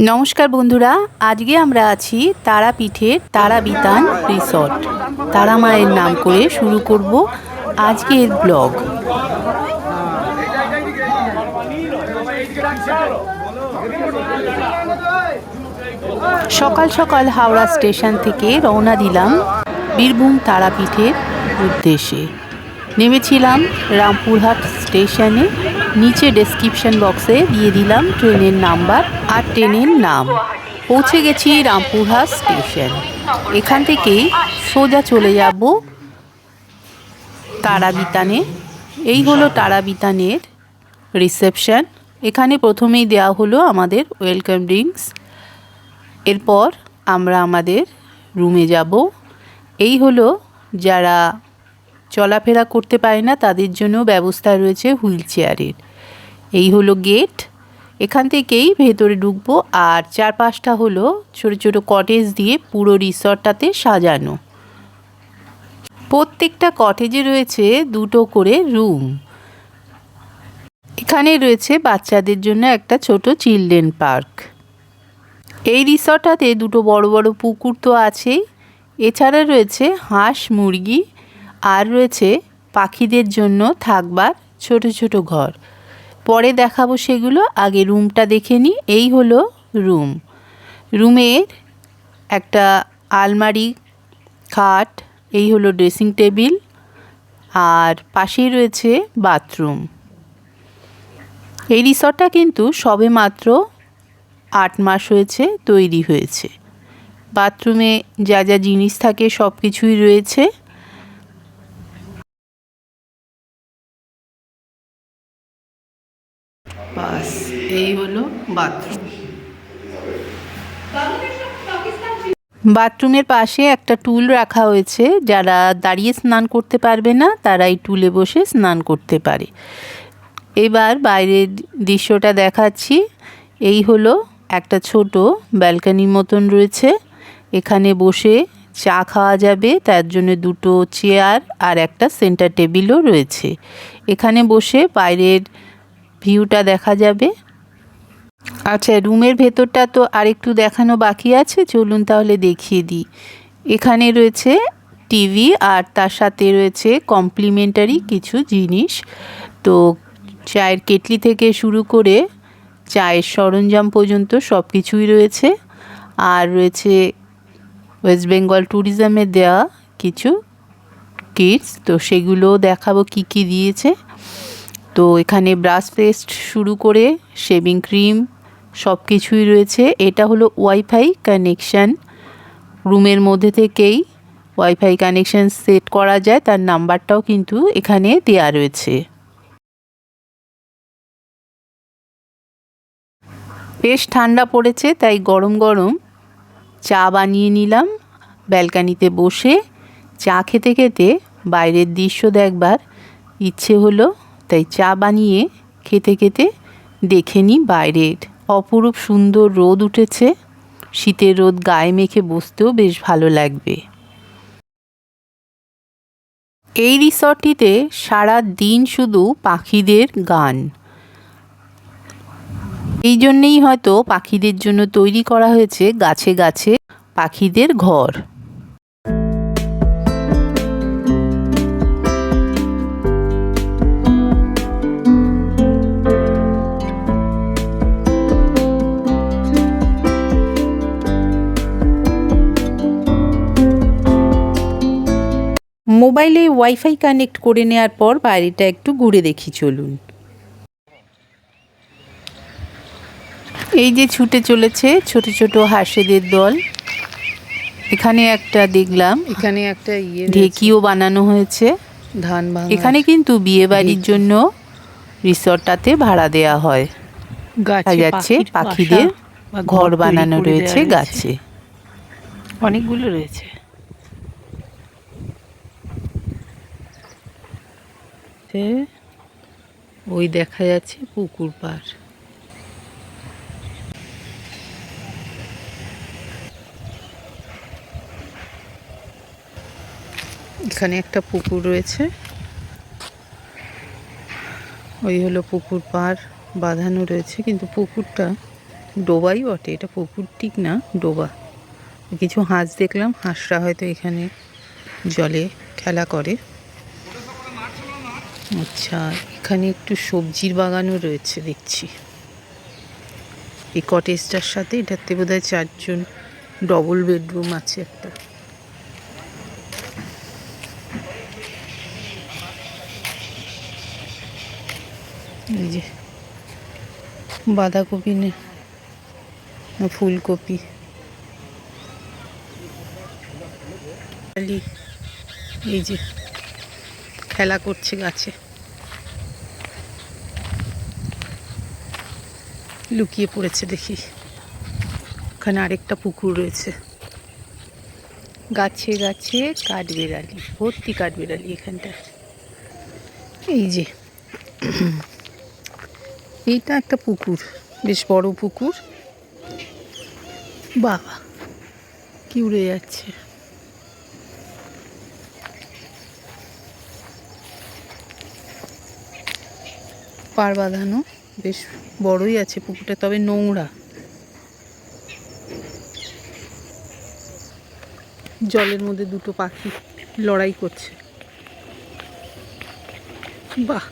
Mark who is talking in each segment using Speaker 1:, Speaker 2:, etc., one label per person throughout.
Speaker 1: নমস্কার বন্ধুরা, আজকে আমরা আছি তারাপীঠের তারাবিতান রিসর্ট। তারা মায়ের নাম করে শুরু করব আজকের ব্লগ। সকাল সকাল হাওড়া স্টেশন থেকে রওনা দিলাম বীরভূম তারাপীঠের উদ্দেশ্যে। নেমেছিলাম রামপুরহাট স্টেশনে। নিচে ডেসক্রিপশন বক্সে দিয়ে দিলাম ট্রেনের নাম্বার আর ট্রেনের নাম। পৌঁছে গেছি রামপুরহাট স্টেশন। এখান থেকেই সোজা চলে যাব তারাবিতানে। এই হলো তারাবিতানের রিসেপশন এখানে প্রথমেই দেওয়া হলো আমাদের ওয়েলকাম ড্রিঙ্কস এরপর আমরা আমাদের রুমে যাব। এই হলো যারা চলাফেরা করতে পারে না, তাদের জন্য ব্যবস্থা রয়েছে হুইল চেয়ারের। এই হলো গেট এখান থেকেই ভেতরে ঢুকবো। আর চারপাশটা হলো ছোট ছোট কটেজ দিয়ে পুরো রিসর্টটাতে সাজানো। প্রত্যেকটা কটেজে রয়েছে দুটো করে রুম এখানে রয়েছে বাচ্চাদের জন্য একটা ছোট চিলড্রেন পার্ক এই রিসর্টটাতে দুটো বড় বড় পুকুর তো আছেই এছাড়া রয়েছে হাঁস, মুরগি। আর রয়েছে পাখিদের জন্য থাকবার ছোট ছোট ঘর। পরে দেখাবো সেগুলো। আগে রুমটা দেখে নিই এই হলো রুম। রুমের একটা আলমারি, খাট, এই হলো ড্রেসিং টেবিল, আর পাশেই রয়েছে বাথরুম। এই রিসর্টটা কিন্তু সবে মাত্র আট মাস হয়েছে, তৈরি হয়েছে। বাথরুমে যা যা জিনিস থাকে সব কিছুই রয়েছে। বাস, এই হলো বাথরুম। বাথরুমের পাশে একটা টুল রাখা হয়েছে, যারা দাঁড়িয়ে স্নান করতে পারবে না তারা এই টুলে বসে স্নান করতে পারে। এবার বাইরের দৃশ্যটা দেখাচ্ছি। এই হলো একটা ছোট ব্যালকানির মতন রয়েছে। এখানে বসে চা খাওয়া যাবে, তার জন্য দুটো চেয়ার আর একটা সেন্টার টেবিলও রয়েছে। এখানে বসে বাইরের ভিউটা দেখা যাবে। আচ্ছা রুমের ভেতরটা তো আরেকটু দেখানো বাকি আছে, চলুন তাহলে দেখিয়ে দিই। এখানে রয়েছে টিভি আর তার সাথে রয়েছে কমপ্লিমেন্টারি কিছু জিনিস। তো চায়ের কেটলি থেকে শুরু করে চায়ের সরঞ্জাম পর্যন্ত সব কিছুই রয়েছে। আর রয়েছে ওয়েস্ট বেঙ্গল ট্যুরিজমে দেওয়া কিছু কিটস তো সেগুলোও দেখাবো কি কি দিয়েছে। তো এখানে ব্রাশ পেস্ট শুরু করে শেভিং ক্রিম সব কিছুই রয়েছে। এটা হলো ওয়াইফাই কানেকশান রুমের মধ্যে থেকেই ওয়াইফাই কানেকশান সেট করা যায়। তার নাম্বারটাও কিন্তু এখানে দেয়া রয়েছে। বেশ ঠান্ডা পড়েছে, তাই গরম গরম চা বানিয়ে নিলাম ব্যালকানিতে বসে। চা খেতে খেতে বাইরের দৃশ্য দেখবার ইচ্ছে হলো তাই চা বানিয়ে খেতে খেতে দেখে নিই বাইরের। অপরূপ সুন্দর রোদ উঠেছে। শীতের রোদ গায়ে মেখে বসতেও বেশ ভালো লাগবে। এই রিসর্টটিতে সারা দিন শুধু পাখিদের গান। এই জন্যেই হয়তো পাখিদের জন্য তৈরি করা হয়েছে গাছে গাছে পাখিদের ঘর। মোবাইলে ওয়াইফাই কানেক্ট করে নেওয়ার পর বাইরেটা একটু ঘুরে দেখি চলুন। এই যে ছুটে চলেছে ছোট ছোট হাঁসেদের দল। এখানে একটা দেখলাম
Speaker 2: এখানে একটা ইয়ে
Speaker 1: ঢেকিও বানানো হয়েছে।
Speaker 2: ধান
Speaker 1: এখানে কিন্তু বিয়ে বাড়ির জন্য রিসর্টটাতে ভাড়া দেয়া হয়। দেখা যাচ্ছে পাখিদের ঘর বানানো রয়েছে গাছে।
Speaker 2: অনেকগুলো রয়েছে। ওই দেখা যাচ্ছে পুকুর পাড় এখানে একটা পুকুর রয়েছে। ওই হলো পুকুর পাড় বাঁধানো রয়েছে। কিন্তু পুকুরটা
Speaker 1: ডোবাই বটে। এটা পুকুর ঠিক না, ডোবা। কিছু হাঁস দেখলাম, হাঁসরা হয়তো এখানে জলে খেলা করে। আচ্ছা এখানে একটু সবজির বাগানও রয়েছে, দেখছি। এই কটেজটার সাথে, এটাতে বোধহয় চারজন ডবল বেডরুম আছে একটা। এই যে, বাঁধাকপি না ফুলকপি। এই যে। খেলা করছে গাছে। লুকিয়ে পড়েছে দেখি। ওখানে আরেকটা পুকুর রয়েছে। গাছে গাছে কাঠবেড়ালি, ভর্তি কাঠবেড়ালি এখানটা এই যে, এইটা একটা পুকুর, বেশ বড় পুকুর। বাবা কি উড়ে যাচ্ছে। পার বাঁধানো, বেশ বড়ই আছে পুকুরটা, তবে নোংরা। জলের মধ্যে দুটো পাখি লড়াই করছে। বাহ!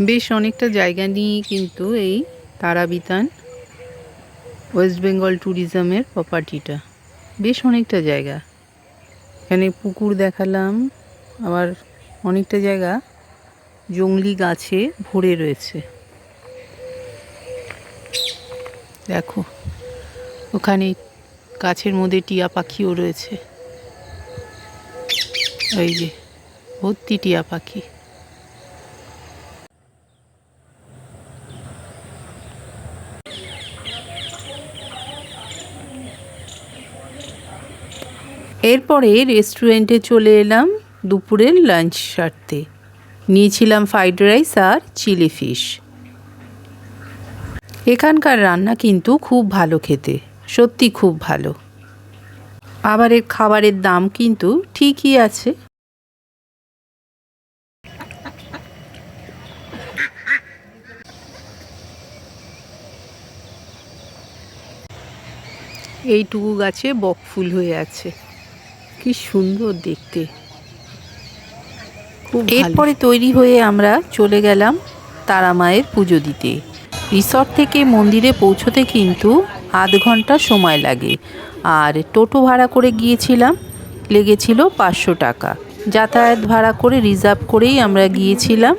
Speaker 1: বেশ অনেকটা জায়গা নিয়ে কিন্তু এই তারাবিতান ওয়েস্ট বেঙ্গল ট্যুরিজমের প্রপার্টিটা বেশ অনেকটা জায়গা। এখানে পুকুর দেখালাম। আবার অনেকটা জায়গা জঙ্গলি গাছে ভরে রয়েছে। দেখো, ওখানে গাছের মধ্যে টিয়া পাখিও রয়েছে। ওই যে, ভর্তি টিয়া পাখি। এরপরে রেস্টুরেন্টে চলে এলাম দুপুরের লাঞ্চ সারতে। নিয়েছিলাম ফ্রাইড রাইস আর চিলি ফিশ এখানকার রান্না কিন্তু খুব ভালো খেতে, সত্যি খুব ভালো। আবার এর খাবারের দাম কিন্তু ঠিকই আছে। এইটুকু গাছে বকফুল হয়ে আছে। কি সুন্দর দেখতে। এরপরে তৈরি হয়ে আমরা চলে গেলাম তারা মায়ের পুজো দিতে। রিসর্ট থেকে মন্দিরে পৌঁছতে কিন্তু আধ ঘণ্টা সময় লাগে। আর টোটো ভাড়া করে গিয়েছিলাম, লেগেছিল পাঁচশো টাকা। যাতায়াত ভাড়া করে রিজার্ভ করেই আমরা গিয়েছিলাম।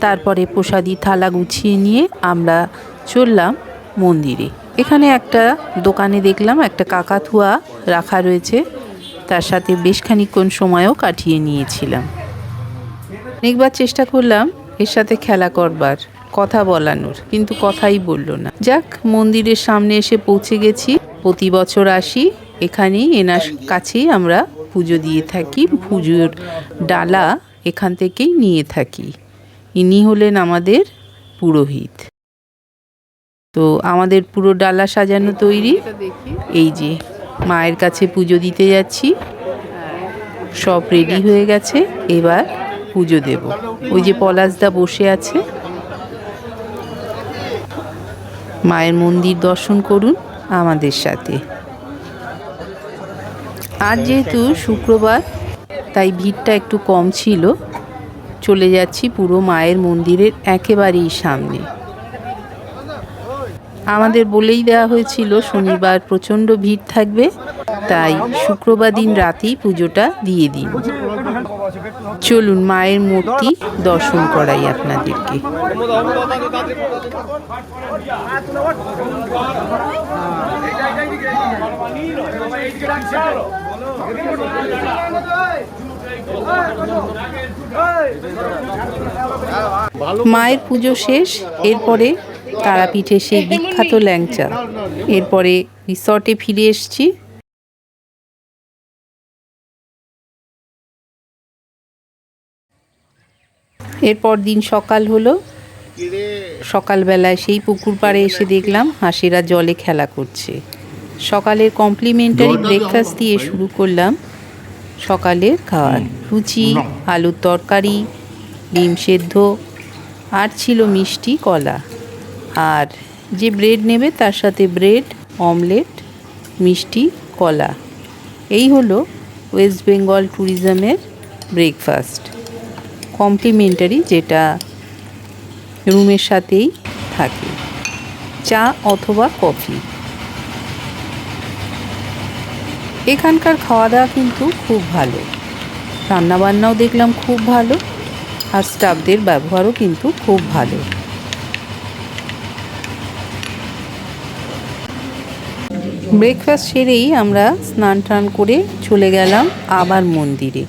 Speaker 1: তারপরে প্রসাদি থালা গুছিয়ে নিয়ে আমরা চললাম মন্দিরে। এখানে একটা দোকানে দেখলাম একটা কাকাতুয়া রাখা রয়েছে। তার সাথে বেশ খানিকক্ষণ সময়ও কাটিয়ে নিয়েছিলাম। অনেকবার চেষ্টা করলাম, এর সাথে খেলা করবার, কথা বলানোর, কিন্তু কথাই বলল না। যাক, মন্দিরের সামনে এসে পৌঁছে গেছি, প্রতি বছর আসি, এখানেই এনার কাছেই আমরা পুজো দিয়ে থাকি, পুজোর ডালা এখান থেকেই নিয়ে থাকি। ইনি হলেন আমাদের পুরোহিত। তো আমাদের পুরো ডালা সাজানো তৈরি, এই যে মায়ের কাছে পুজো দিতে যাচ্ছি। সব রেডি হয়ে গেছে। এবার পুজো দেব। ওই যে পলাশদা বসে আছে। মায়ের মন্দির দর্শন করুন আমাদের সাথে। আর যেহেতু শুক্রবার, তাই ভিড়টা একটু কম ছিল। চলে যাচ্ছি পুরো মায়ের মন্দিরের একেবারেই সামনে। আমাদের বলেই দেওয়া হয়েছিল, শনিবার প্রচণ্ড ভিড় থাকবে, তাই শুক্রবার দিন রাতেই পুজোটা দিয়ে দিন। চলুন মায়ের মূর্তি দর্শন করাই আপনাদেরকে। মায়ের পুজো শেষ, এরপরে তারাপীঠে সেই বিখ্যাত ল্যাংচা। এরপরে রিসর্টে ফিরে এসছি। এরপর দিন সকাল হলো। সকালবেলায় সেই পুকুর পাড়ে এসে দেখলাম হাঁসেরা জলে খেলা করছে। সকালের কমপ্লিমেন্টারি ব্রেকফাস্ট দিয়ে শুরু করলাম। সকালের খাওয়ার লুচি আলুর তরকারি, ডিম সেদ্ধ, আর ছিল মিষ্টি কলা। আর যে ব্রেড নেবে তার সাথে ব্রেড, অমলেট, মিষ্টি, কলা। এই হলো ওয়েস্ট বেঙ্গল ট্যুরিজমের ব্রেকফাস্ট। কমপ্লিমেন্টারি যেটা রুমের সাথেই থাকে। চা অথবা কফি। এখানকার খাওয়া দাওয়া কিন্তু খুব ভালো। রান্নাবান্নাও দেখলাম খুব ভালো। আর স্টাফদের ব্যবহারও কিন্তু খুব ভালো। ব্রেকফাস্ট সেরেই আমরা স্নান টান করে চলে গেলাম আবার মন্দিরে।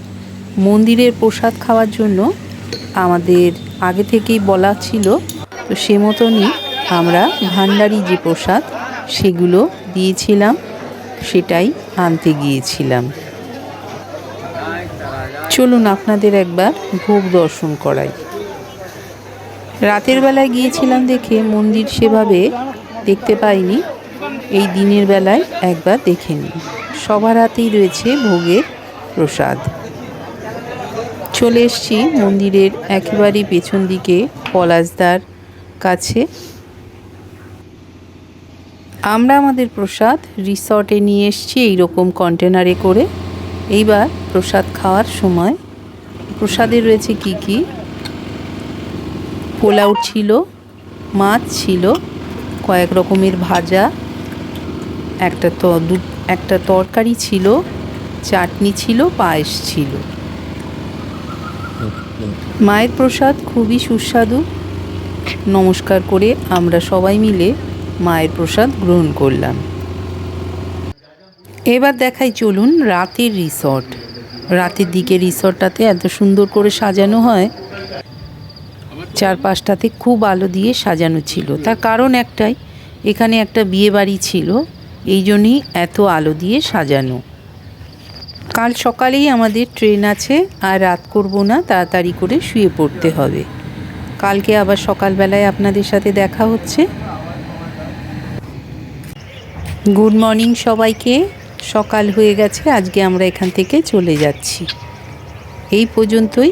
Speaker 1: মন্দিরের প্রসাদ খাওয়ার জন্য আমাদের আগে থেকেই বলা ছিল, তো সে মতনই আমরা ভান্ডারি যে প্রসাদ সেগুলো দিয়েছিলাম, সেটাই আনতে গিয়েছিলাম। চলুন আপনাদের একবার ভোগ দর্শন করাই। রাতের বেলায় গিয়েছিলাম দেখে মন্দির সেভাবে দেখতে পাইনি এই দিনের বেলায় একবার দেখে নিই সবার হাতেই রয়েছে ভোগের প্রসাদ। চলে এসছি মন্দিরের একেবারেই পেছন দিকে পলাশদার কাছে। আমরা আমাদের প্রসাদ রিসর্টে নিয়ে এসছি এইরকম কন্টেনারে করে। এইবার প্রসাদ খাওয়ার সময় প্রসাদে রয়েছে কি কি? পোলাও ছিল, মাছ ছিল, কয়েক রকমের ভাজা একটা একটা তরকারি ছিল, চাটনি ছিল, পায়েস ছিল। মায়ের প্রসাদ খুবই সুস্বাদু। নমস্কার করে আমরা সবাই মিলে মায়ের প্রসাদ গ্রহণ করলাম। এবার দেখাই চলুন রাতের রিসর্ট। রাতের দিকে রিসর্টটাতে এত সুন্দর করে সাজানো হয়। চারপাশটাতে খুব আলো দিয়ে সাজানো ছিল। তার কারণ একটাই, এখানে একটা বিয়ে বাড়ি ছিল। এই জন্যই এত আলো দিয়ে সাজানো। কাল সকালেই আমাদের ট্রেন আছে, আর রাত করব না, তাড়াতাড়ি করে শুয়ে পড়তে হবে। কালকে আবার সকালবেলায় আপনাদের সাথে দেখা হচ্ছে। গুড মর্নিং সবাইকে। সকাল হয়ে গেছে, আজকে আমরা এখান থেকে চলে যাচ্ছি। এই পর্যন্তই।